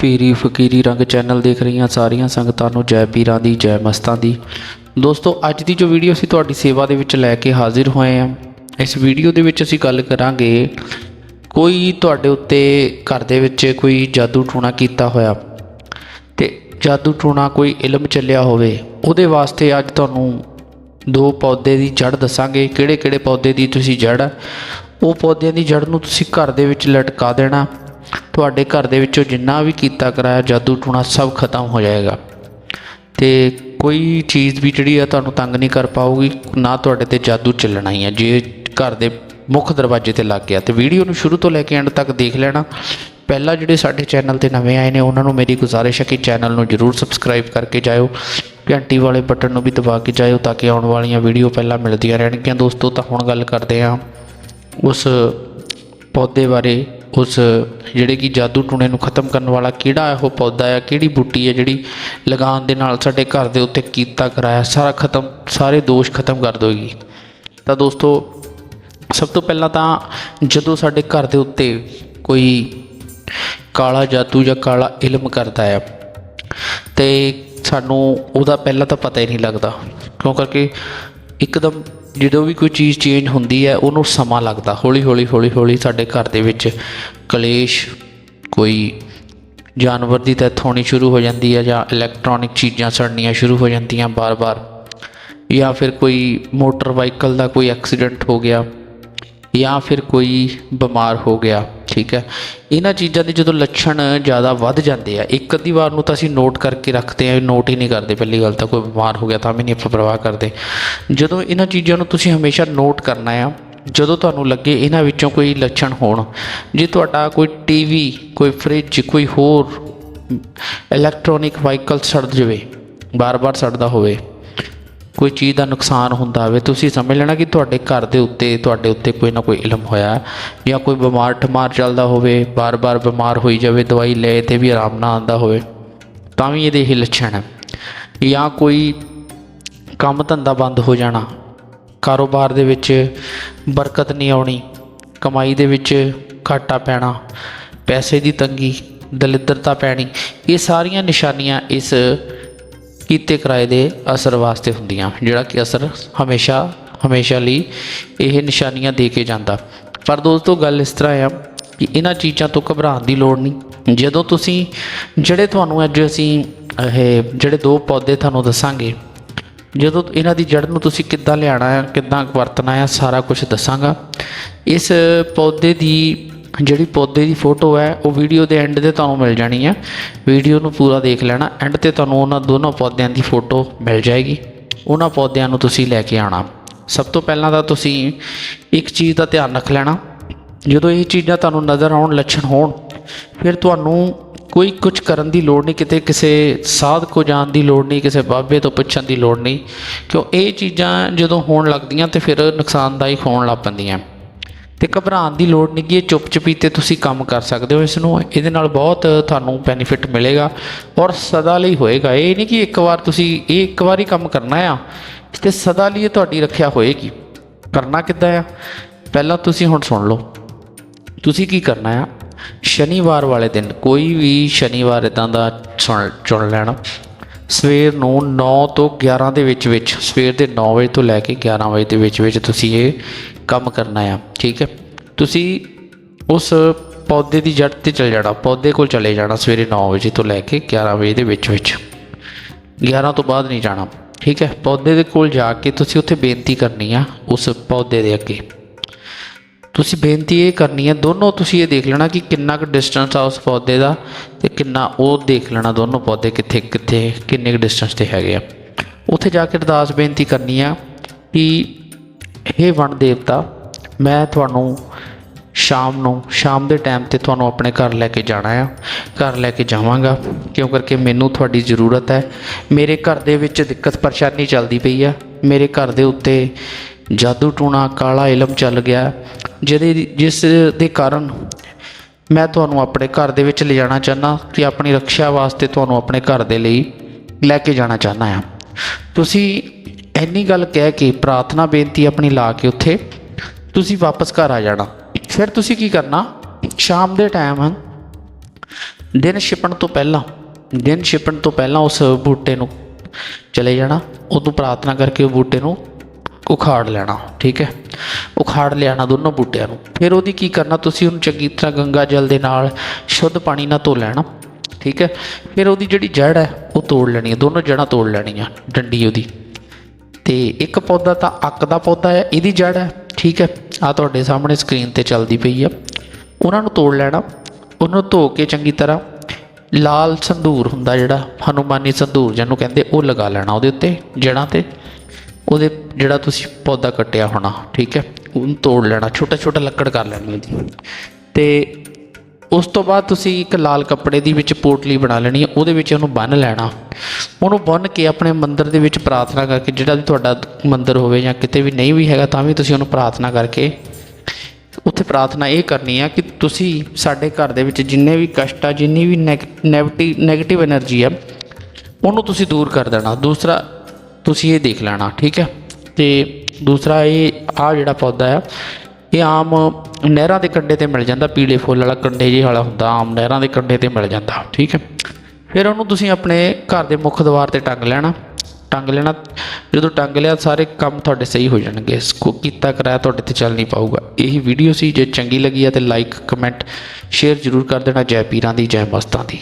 ਪੀਰੀ ਫਕੀਰੀ ਰੰਗ ਚੈਨਲ ਦੇਖ ਰਹੀਆਂ ਸਾਰੀਆਂ ਸੰਗਤਾਂ ਨੂੰ ਜੈ ਪੀਰਾਂ ਦੀ, ਜੈ ਮਸਤਾਂ ਦੀ। ਦੋਸਤੋ, ਅੱਜ ਦੀ ਜੋ ਵੀਡੀਓ ਅਸੀਂ ਤੁਹਾਡੀ ਸੇਵਾ ਦੇ ਵਿੱਚ ਲੈ ਕੇ ਹਾਜ਼ਰ ਹੋਏ ਹਾਂ, ਇਸ ਵੀਡੀਓ ਦੇ ਵਿੱਚ ਅਸੀਂ ਗੱਲ ਕਰਾਂਗੇ ਕੋਈ ਤੁਹਾਡੇ ਉੱਤੇ ਘਰ ਦੇ ਵਿੱਚ ਕੋਈ ਜਾਦੂ ਟੂਣਾ ਕੀਤਾ ਹੋਇਆ ਤੇ ਜਾਦੂ ਟੂਣਾ ਕੋਈ ਇਲਮ ਚੱਲਿਆ ਹੋਵੇ, ਉਹਦੇ ਵਾਸਤੇ ਅੱਜ ਤੁਹਾਨੂੰ ਦੋ ਪੌਦੇ ਦੀ ਜੜ ਦੱਸਾਂਗੇ ਕਿਹੜੇ ਕਿਹੜੇ ਪੌਦੇ ਦੀ ਤੁਸੀਂ ਜੜ ਉਹ ਪੌਦਿਆਂ ਦੀ ਜੜ ਨੂੰ ਤੁਸੀਂ ਘਰ ਦੇ ਵਿੱਚ ਲਟਕਾ ਦੇਣਾ। ਤੁਹਾਡੇ ਘਰ ਦੇ ਵਿੱਚੋਂ ਜਿੰਨਾ ਵੀ ਕੀਤਾ ਕਰਾਇਆ ਜਾਦੂ ਟੂਣਾ ਸਭ ਖਤਮ ਹੋ ਜਾਏਗਾ। ਤੇ ਕੋਈ ਚੀਜ਼ ਵੀ ਜਿਹੜੀ ਆ ਤੁਹਾਨੂੰ ਤੰਗ ਨਹੀਂ ਕਰ ਪਾਊਗੀ, ਨਾ ਤੁਹਾਡੇ ਤੇ ਜਾਦੂ ਚੱਲਣਾ ਹੀ ਹੈ ਜੇ ਘਰ ਦੇ ਮੁੱਖ ਦਰਵਾਜ਼ੇ ਤੇ ਲੱਗ ਗਿਆ। ਤੇ ਵੀਡੀਓ ਨੂੰ ਸ਼ੁਰੂ ਤੋਂ ਲੈ ਕੇ ਐਂਡ ਤੱਕ ਦੇਖ ਲੈਣਾ। ਪਹਿਲਾਂ ਜਿਹੜੇ ਸਾਡੇ ਚੈਨਲ ਤੇ ਨਵੇਂ ਆਏ ਨੇ, ਉਹਨਾਂ ਨੂੰ ਮੇਰੀ ਗੁਜ਼ਾਰਿਸ਼ ਹੈ ਕਿ ਚੈਨਲ ਨੂੰ ਜਰੂਰ ਸਬਸਕ੍ਰਾਈਬ ਕਰਕੇ ਜਾਇਓ। ਘੰਟੀ ਵਾਲੇ ਬਟਨ ਨੂੰ ਵੀ ਦਬਾ ਕੇ ਜਾਇਓ, ਤਾਂ ਕਿ ਆਉਣ ਵਾਲੀਆਂ ਵੀਡੀਓ ਪਹਿਲਾਂ ਮਿਲਦੀਆਂ ਰਹਿਣਗੀਆਂ। ਦੋਸਤੋ, ਤਾਂ ਹੁਣ ਗੱਲ ਕਰਦੇ ਹਾਂ ਉਸ ਪੌਦੇ ਬਾਰੇ, ਉਸ ਜਿਹੜੇ ਕਿ ਜਾਦੂ ਟੂਣੇ ਨੂੰ ਖਤਮ ਕਰਨ ਵਾਲਾ ਕਿਹੜਾ ਉਹ ਪੌਦਾ ਹੈ, ਕਿਹੜੀ ਬੂਟੀ ਹੈ ਜਿਹੜੀ ਲਗਾਉਣ ਦੇ ਨਾਲ ਸਾਡੇ ਘਰ ਦੇ ਉੱਤੇ ਕੀਤਾ ਕਰਾਇਆ, ਸਾਰਾ ਖਤਮ, ਸਾਰੇ ਦੋਸ਼ ਖਤਮ ਕਰ ਦੋਗੀ। ਤਾਂ ਦੋਸਤੋ, ਸਭ ਤੋਂ ਪਹਿਲਾਂ ਤਾਂ ਜਦੋਂ ਸਾਡੇ ਘਰ ਦੇ ਉੱਤੇ ਕੋਈ ਕਾਲਾ ਜਾਦੂ ਜਾਂ ਕਾਲਾ ਇਲਮ ਕਰਦਾ ਹੈ, ਤੇ ਸਾਨੂੰ ਉਹਦਾ ਪਹਿਲਾਂ ਤਾਂ ਪਤਾ ਹੀ ਨਹੀਂ ਲੱਗਦਾ, ਕਿਉਂ ਕਰਕੇ ਇੱਕਦਮ ਜਦੋਂ ਵੀ ਕੋਈ ਚੀਜ਼ ਚੇਂਜ ਹੁੰਦੀ ਹੈ, ਉਹਨੂੰ ਸਮਾਂ ਲੱਗਦਾ। ਹੌਲੀ ਹੌਲੀ ਹੌਲੀ ਹੌਲੀ ਸਾਡੇ ਘਰ ਦੇ ਵਿੱਚ ਕਲੇਸ਼, ਕੋਈ ਜਾਨਵਰ ਦੀ ਡੈਥ ਹੋਣੀ ਸ਼ੁਰੂ ਹੋ ਜਾਂਦੀ ਹੈ ਜਾਂ ਇਲੈਕਟ੍ਰੋਨਿਕ ਚੀਜ਼ਾਂ ਸੜਨੀਆਂ ਸ਼ੁਰੂ ਹੋ ਜਾਂਦੀਆਂ ਬਾਰ-ਬਾਰ, ਜਾਂ ਫਿਰ ਕੋਈ ਮੋਟਰ ਵਾਹੀਕਲ ਦਾ ਕੋਈ ਐਕਸੀਡੈਂਟ ਹੋ ਗਿਆ, ਜਾਂ ਫਿਰ ਕੋਈ ਬਿਮਾਰ ਹੋ ਗਿਆ। ਠੀਕ ਹੈ। ਇਹਨਾਂ ਚੀਜ਼ਾਂ ਦੇ ਜਦੋਂ ਲੱਛਣ ਜ਼ਿਆਦਾ ਵੱਧ ਜਾਂਦੇ ਆ, ਇੱਕ ਅੱਧੀ ਵਾਰ ਨੂੰ ਤਾਂ ਅਸੀਂ ਨੋਟ ਕਰਕੇ ਰੱਖਦੇ ਆ ਨੋਟ ਹੀ ਨਹੀਂ ਕਰਦੇ। ਪਹਿਲੀ ਗੱਲ ਤਾਂ ਕੋਈ ਬਿਮਾਰ ਹੋ ਗਿਆ ਤਾਂ ਵੀ ਨਹੀਂ ਆਪਾਂ ਪਰਵਾਹ ਕਰਦੇ। ਜਦੋਂ ਇਹਨਾਂ ਚੀਜ਼ਾਂ ਨੂੰ ਤੁਸੀਂ ਹਮੇਸ਼ਾ ਨੋਟ ਕਰਨਾ ਆ, ਜਦੋਂ ਤੁਹਾਨੂੰ ਲੱਗੇ ਇਹਨਾਂ ਵਿੱਚੋਂ ਕੋਈ ਲੱਛਣ ਹੋਣ, ਜੇ ਤੁਹਾਡਾ ਕੋਈ ਟੀਵੀ ਕੋਈ ਫ੍ਰਿਜ ਕੋਈ ਹੋਰ ਇਲੈਕਟ੍ਰੋਨਿਕ ਵਾਹੀਕਲ ਸੜ ਜਾਵੇ, ਬਾਰ-ਬਾਰ ਸੜਦਾ ਹੋਵੇ ਕੋਈ ਚੀਜ਼ ਦਾ ਨੁਕਸਾਨ ਹੁੰਦਾ ਹੋਵੇ, ਤੁਸੀਂ ਸਮਝ ਲੈਣਾ ਕਿ ਤੁਹਾਡੇ ਘਰ ਦੇ ਉੱਤੇ, ਤੁਹਾਡੇ ਉੱਤੇ ਕੋਈ ਨਾ ਕੋਈ ਇਲਮ ਹੋਇਆ ਜਾਂ ਕੋਈ ਬਿਮਾਰ ਠਮਾਰ ਚੱਲਦਾ ਹੋਵੇ, ਬਾਰ-ਬਾਰ ਬਿਮਾਰ ਹੋਈ ਜਾਵੇ, ਦਵਾਈ ਲੈ ਤੇ ਵੀ ਆਰਾਮ ਨਾ ਆਉਂਦਾ ਹੋਵੇ, ਤਾਂ ਵੀ ਇਹਦੇ ਇਹ ਲੱਛਣ ਹੈ। ਜਾਂ ਕੋਈ ਕੰਮ ਧੰਦਾ ਬੰਦ ਹੋ ਜਾਣਾ, ਕਾਰੋਬਾਰ ਦੇ ਵਿੱਚ ਬਰਕਤ ਨਹੀਂ ਆਉਣੀ, ਕਮਾਈ ਦੇ ਵਿੱਚ ਘਾਟਾ ਪੈਣਾ, ਪੈਸੇ ਦੀ ਤੰਗੀ, ਦਲਿੱਦਰਤਾ ਪੈਣੀ, ਇਹ ਸਾਰੀਆਂ ਨਿਸ਼ਾਨੀਆਂ ਇਸ ਕੀਤੇ ਕਿਰਾਏ ਦੇ ਅਸਰ ਵਾਸਤੇ ਹੁੰਦੀਆਂ, ਜਿਹੜਾ ਕਿ ਅਸਰ ਹਮੇਸ਼ਾ ਹਮੇਸ਼ਾ ਲਈ ਇਹ ਨਿਸ਼ਾਨੀਆਂ ਦੇ ਕੇ ਜਾਂਦਾ। ਪਰ ਦੋਸਤੋ, ਗੱਲ ਇਸ ਤਰ੍ਹਾਂ ਆ ਕਿ ਇਹਨਾਂ ਚੀਜ਼ਾਂ ਤੋਂ ਘਬਰਾਉਣ ਦੀ ਲੋੜ ਨਹੀਂ। ਜਦੋਂ ਤੁਸੀਂ, ਜਿਹੜੇ ਤੁਹਾਨੂੰ ਅੱਜ ਅਸੀਂ ਇਹ, ਜਿਹੜੇ ਦੋ ਪੌਦੇ ਤੁਹਾਨੂੰ ਦੱਸਾਂਗੇ, ਜਦੋਂ ਇਹਨਾਂ ਦੀ ਜੜ ਨੂੰ ਤੁਸੀਂ ਕਿੱਦਾਂ ਲਿਆਣਾ ਹੈ ਕਿੱਦਾਂ ਵਰਤਣਾ ਹੈ ਸਾਰਾ ਕੁਝ ਦੱਸਾਂਗਾ। ਇਸ ਪੌਦੇ ਦੀ ਜਿਹੜੀ ਪੌਦੇ ਦੀ ਫੋਟੋ ਹੈ, ਉਹ ਵੀਡੀਓ ਦੇ ਐਂਡ ਤੇ ਤੁਹਾਨੂੰ ਮਿਲ ਜਾਣੀ ਹੈ ਵੀਡੀਓ ਨੂੰ ਪੂਰਾ ਦੇਖ ਲੈਣਾ ਐਂਡ ਤੇ ਤੁਹਾਨੂੰ ਉਹਨਾਂ ਦੋਨੋਂ ਪੌਦਿਆਂ ਦੀ ਫੋਟੋ ਮਿਲ ਜਾਏਗੀ। ਉਹਨਾਂ ਪੌਦਿਆਂ ਨੂੰ ਤੁਸੀਂ ਲੈ ਕੇ ਆਣਾ ਸਭ ਤੋਂ ਪਹਿਲਾਂ ਤਾਂ ਤੁਸੀਂ ਇੱਕ ਚੀਜ਼ ਦਾ ਧਿਆਨ ਰੱਖ ਲੈਣਾ। ਜਦੋਂ ਇਹ ਚੀਜ਼ਾਂ ਤੁਹਾਨੂੰ ਨਜ਼ਰ ਆਉਣ ਲੱਛਣ ਹੋਣ, ਫਿਰ ਤੁਹਾਨੂੰ ਕੋਈ ਕੁਝ ਕਰਨ ਦੀ ਲੋੜ ਨਹੀਂ, ਕਿਤੇ ਕਿਸੇ ਸਾਧ ਕੋ ਜਾਣ ਦੀ ਲੋੜ ਨਹੀਂ, ਕਿਸੇ ਬਾਬੇ ਤੋਂ ਪੁੱਛਣ ਦੀ ਲੋੜ ਨਹੀਂ। ਕਿਉਂ? ਇਹ ਚੀਜ਼ਾਂ ਜਦੋਂ ਹੋਣ ਲੱਗਦੀਆਂ ਤੇ ਫਿਰ ਨੁਕਸਾਨਦਾਇਕ ਹੋਣ ਲੱਗ ਪੈਂਦੀਆਂ। ਤੇ ਘਬਰਾਉਣ ਦੀ ਲੋੜ ਨਹੀਂ ਕਿ ਇਹ ਚੁੱਪ ਚਪੀਤੇ ਤੁਸੀਂ ਕੰਮ ਕਰ ਸਕਦੇ ਹੋ ਇਸ ਨੂੰ ਇਹਦੇ ਨਾਲ ਬਹੁਤ ਤੁਹਾਨੂੰ ਬੈਨੀਫਿਟ ਮਿਲੇਗਾ ਔਰ ਸਦਾ ਲਈ ਹੋਏਗਾ। ਇਹ ਨਹੀਂ ਕਿ ਇੱਕ ਵਾਰ ਤੁਸੀਂ, ਇਹ ਇੱਕ ਵਾਰ ਹੀ ਕੰਮ ਕਰਨਾ ਆ, ਤੇ ਸਦਾ ਲਈ ਇਹ ਤੁਹਾਡੀ ਰੱਖਿਆ ਹੋਏਗੀ। ਕਰਨਾ ਕਿੱਦਾਂ ਆ? ਪਹਿਲਾਂ ਤੁਸੀਂ ਹੁਣ ਸੁਣ ਲਓ। ਤੁਸੀਂ ਕੀ ਕਰਨਾ ਆ? ਸ਼ਨੀਵਾਰ ਵਾਲੇ ਦਿਨ ਕੋਈ ਵੀ ਸ਼ਨੀਵਾਰ ਇਦਾਂ ਦਾ ਚੁਣ ਚੁਣ ਲੈਣਾ। ਸਵੇਰ ਨੂੰ 9 ਤੋਂ 11 ਦੇ ਵਿੱਚ ਵਿੱਚ ਸਵੇਰ ਦੇ 9 ਵਜੇ ਤੋਂ ਲੈ ਕੇ 11 ਵਜੇ ਦੇ ਵਿੱਚ ਵਿੱਚ ਤੁਸੀਂ ਇਹ ਕੰਮ ਕਰਨਾ ਆ ਠੀਕ ਹੈ? ਤੁਸੀਂ ਉਸ ਪੌਦੇ ਦੀ ਜੜ ਤੇ ਚਲੇ ਜਾਣਾ, ਪੌਦੇ ਕੋਲ ਚਲੇ ਜਾਣਾ ਸਵੇਰੇ 9 ਵਜੇ ਤੋਂ ਲੈ ਕੇ 11 ਵਜੇ ਦੇ ਵਿੱਚ ਵਿੱਚ। 11 ਤੋਂ ਬਾਅਦ ਨਹੀਂ ਜਾਣਾ, ਠੀਕ ਹੈ? ਪੌਦੇ ਦੇ ਕੋਲ ਜਾ ਕੇ ਤੁਸੀਂ ਉੱਥੇ ਬੇਨਤੀ ਕਰਨੀ ਆ ਉਸ ਪੌਦੇ ਦੇ ਅੱਗੇ। ਤੁਸੀਂ ਬੇਨਤੀ ਇਹ ਕਰਨੀ ਹੈ ਦੋਨੋਂ ਤੁਸੀਂ ਇਹ ਦੇਖ ਲੈਣਾ ਕਿ ਕਿੰਨਾ ਕੁ ਡਿਸਟੈਂਸ ਆ ਉਸ ਪੌਦੇ ਦਾ ਤੇ ਕਿੰਨਾ ਉਹ ਦੇਖ ਲੈਣਾ ਦੋਨੋਂ ਪੌਦੇ ਕਿੱਥੇ ਕਿੱਥੇ, ਕਿੰਨੇ ਕੁ ਡਿਸਟੈਂਸ ਤੇ ਹੈਗੇ ਆ। ਉੱਥੇ ਜਾ ਕੇ ਅਰਦਾਸ ਬੇਨਤੀ ਕਰਨੀ ਆ ਕਿ ਹੇ ਵਣ ਦੇਵਤਾ, ਮੈਂ ਤੁਹਾਨੂੰ ਸ਼ਾਮ ਨੂੰ, ਸ਼ਾਮ ਦੇ ਟਾਈਮ ਤੇ ਤੁਹਾਨੂੰ ਆਪਣੇ ਘਰ ਲੈ ਕੇ ਜਾਣਾ ਆ। ਘਰ ਲੈ ਕੇ ਜਾਵਾਂਗਾ, ਕਿਉਂ ਕਰਕੇ ਮੈਨੂੰ ਤੁਹਾਡੀ ਜ਼ਰੂਰਤ ਹੈ। ਮੇਰੇ ਘਰ ਦੇ ਵਿੱਚ ਦਿੱਕਤ ਪਰੇਸ਼ਾਨੀ ਚੱਲਦੀ ਪਈ ਆ। ਮੇਰੇ ਘਰ ਦੇ ਉੱਤੇ ਜਾਦੂ ਟੂਣਾ, ਕਾਲਾ ਇਲਮ ਚੱਲ ਗਿਆ। ਜਿਹਦੇ, ਜਿਸ ਦੇ ਕਾਰਨ ਮੈਂ ਤੁਹਾਨੂੰ ਆਪਣੇ ਘਰ ਦੇ ਵਿੱਚ ਲਿਜਾਣਾ ਚਾਹਨਾ ਕਿ ਆਪਣੀ ਰੱਖਿਆ ਵਾਸਤੇ ਤੁਹਾਨੂੰ ਆਪਣੇ ਘਰ ਦੇ ਲਈ ਲੈ ਕੇ ਜਾਣਾ ਚਾਹਨਾ ਆ। ਤੁਸੀਂ ਇੰਨੀ ਗੱਲ ਕਹਿ ਕੇ ਪ੍ਰਾਰਥਨਾ ਬੇਨਤੀ ਆਪਣੀ ਲਾ ਕੇ ਉੱਥੇ ਤੁਸੀਂ ਵਾਪਸ ਘਰ ਆ ਜਾਣਾ। ਫਿਰ ਤੁਸੀਂ ਕੀ ਕਰਨਾ? ਸ਼ਾਮ ਦੇ ਟਾਈਮ ਦਿਨ ਛਿਪਣ ਤੋਂ ਪਹਿਲਾਂ, ਦਿਨ ਛਿਪਣ ਤੋਂ ਪਹਿਲਾਂ ਉਸ ਬੂਟੇ ਨੂੰ ਚਲੇ ਜਾਣਾ। ਉਦੋਂ ਪ੍ਰਾਰਥਨਾ ਕਰਕੇ ਉਹ ਬੂਟੇ ਨੂੰ ਉਖਾੜ ਲੈਣਾ, ਠੀਕ ਹੈ? ਉਖਾੜ ਲਿਆਣਾ ਦੋਨੋਂ ਬੂਟਿਆਂ ਨੂੰ। ਫਿਰ ਉਹਦੀ ਕੀ ਕਰਨਾ? ਤੁਸੀਂ ਉਹਨੂੰ ਚੰਗੀ ਤਰ੍ਹਾਂ ਗੰਗਾ ਜਲ ਦੇ ਨਾਲ ਸ਼ੁੱਧ ਪਾਣੀ ਨਾਲ ਧੋ ਲੈਣਾ, ਠੀਕ ਹੈ? ਫਿਰ ਉਹਦੀ ਜਿਹੜੀ ਜੜ ਹੈ, ਉਹ ਤੋੜ ਲੈਣੀ ਹੈ। ਦੋਨੋਂ ਜੜਾਂ ਤੋੜ ਲੈਣੀਆਂ, ਡੰਡੀ ਉਹਦੀ। ਤੇ ਇੱਕ ਪੌਦਾ ਤਾਂ ਅੱਕ ਦਾ ਪੌਦਾ ਹੈ, ਇਹਦੀ ਜੜ ਹੈ, ਠੀਕ ਹੈ। ਆ ਤੁਹਾਡੇ ਸਾਹਮਣੇ ਸਕਰੀਨ ਤੇ ਚੱਲਦੀ ਪਈ ਆ। ਉਹਨਾਂ ਨੂੰ ਤੋੜ ਲੈਣਾ, ਉਹਨੂੰ ਧੋ ਕੇ ਚੰਗੀ ਤਰ੍ਹਾਂ। ਲਾਲ ਸੰਧੂਰ ਹੁੰਦਾ ਜਿਹੜਾ, ਹਨੂਮਾਨੀ ਸੰਧੂਰ ਜਿਹਨੂੰ ਕਹਿੰਦੇ, ਉਹ ਲਗਾ ਲੈਣਾ ਉਹਦੇ ਉੱਤੇ ਜੜਾਂ ਤੇ। ਉਹਦੇ ਜਿਹੜਾ ਤੁਸੀਂ ਪੌਦਾ ਕੱਟਿਆ ਹੋਣਾ, ਠੀਕ ਹੈ। ਉਹਨੂੰ ਤੋੜ ਲੈਣਾ ਛੋਟਾ ਛੋਟਾ ਲੱਕੜ ਕਰ ਲੈਣੀ ਉਹਦੀ। ਤੇ ਉਸ ਤੋਂ ਬਾਅਦ ਤੁਸੀਂ ਇੱਕ ਲਾਲ ਕੱਪੜੇ ਦੀ ਵਿੱਚ ਪੋਟਲੀ ਬਣਾ ਲੈਣੀ ਹੈ, ਉਹਦੇ ਵਿੱਚ ਉਹਨੂੰ ਬੰਨ ਲੈਣਾ। ਉਹਨੂੰ ਬੰਨ ਕੇ ਆਪਣੇ ਮੰਦਰ ਦੇ ਵਿੱਚ ਪ੍ਰਾਰਥਨਾ ਕਰਕੇ, ਜਿਹੜਾ ਵੀ ਤੁਹਾਡਾ ਮੰਦਰ ਹੋਵੇ ਜਾਂ ਕਿਤੇ ਵੀ ਨਹੀਂ ਵੀ ਹੈਗਾ, ਤਾਂ ਵੀ ਤੁਸੀਂ ਉਹਨੂੰ ਪ੍ਰਾਰਥਨਾ ਕਰਕੇ ਉੱਥੇ ਪ੍ਰਾਰਥਨਾ ਇਹ ਕਰਨੀ ਆ ਕਿ ਤੁਸੀਂ ਸਾਡੇ ਘਰ ਦੇ ਵਿੱਚ ਜਿੰਨੇ ਵੀ ਕਸ਼ਟ ਆ, ਜਿੰਨੀ ਵੀ ਨੈਗੇਟਿਵ ਨੈਗੇਟਿਵ એનર્ਜੀ ਆ, ਉਹਨੂੰ ਤੁਸੀਂ ਦੂਰ ਕਰ ਦੇਣਾ। ਦੂਸਰਾ, ਤੁਸੀਂ ਇਹ ਦੇਖ ਲੈਣਾ, ਠੀਕ ਹੈ? ਤੇ ਦੂਸਰਾ ਇਹ ਆ ਜਿਹੜਾ ਪੌਦਾ ਆ, ਇਹ ਆਮ ਨਹਿਰਾਂ ਦੇ ਕੰਢੇ ਤੇ ਮਿਲ ਜਾਂਦਾ, ਪੀਲੇ ਫੁੱਲ ਵਾਲਾ ਕੰਢੇ ਜਿਹੇ ਵਾਲਾ ਹੁੰਦਾ, ਆਮ ਨਹਿਰਾਂ ਦੇ ਕੰਢੇ ਤੇ ਮਿਲ ਜਾਂਦਾ, ਠੀਕ ਹੈ। ਫਿਰ ਉਹਨੂੰ ਤੁਸੀਂ ਆਪਣੇ ਘਰ ਦੇ ਮੁੱਖ ਦੁਆਰ ਤੇ ਟੰਗ ਲੈਣਾ ਟੰਗ ਲੈਣਾ, ਜਦੋਂ ਟੰਗ ਲਿਆ ਸਾਰੇ ਕੰਮ ਤੁਹਾਡੇ ਸਹੀ ਹੋ ਜਾਣਗੇ, ਸਕੋ, ਕੀਤਾ ਕਰਾਇਆ ਤੁਹਾਡੇ ਤੇ ਚੱਲ ਨਹੀਂ ਪਾਊਗਾ। ਇਹੀ ਵੀਡੀਓ ਸੀ, ਜੇ ਚੰਗੀ ਲੱਗੀ ਆ ਤੇ ਲਾਈਕ ਕਮੈਂਟ ਸ਼ੇਅਰ ਜ਼ਰੂਰ ਕਰ ਦੇਣਾ ਜੈ ਪੀਰਾਂ ਦੀ, ਜੈ ਮਸਤਾਂ ਦੀ।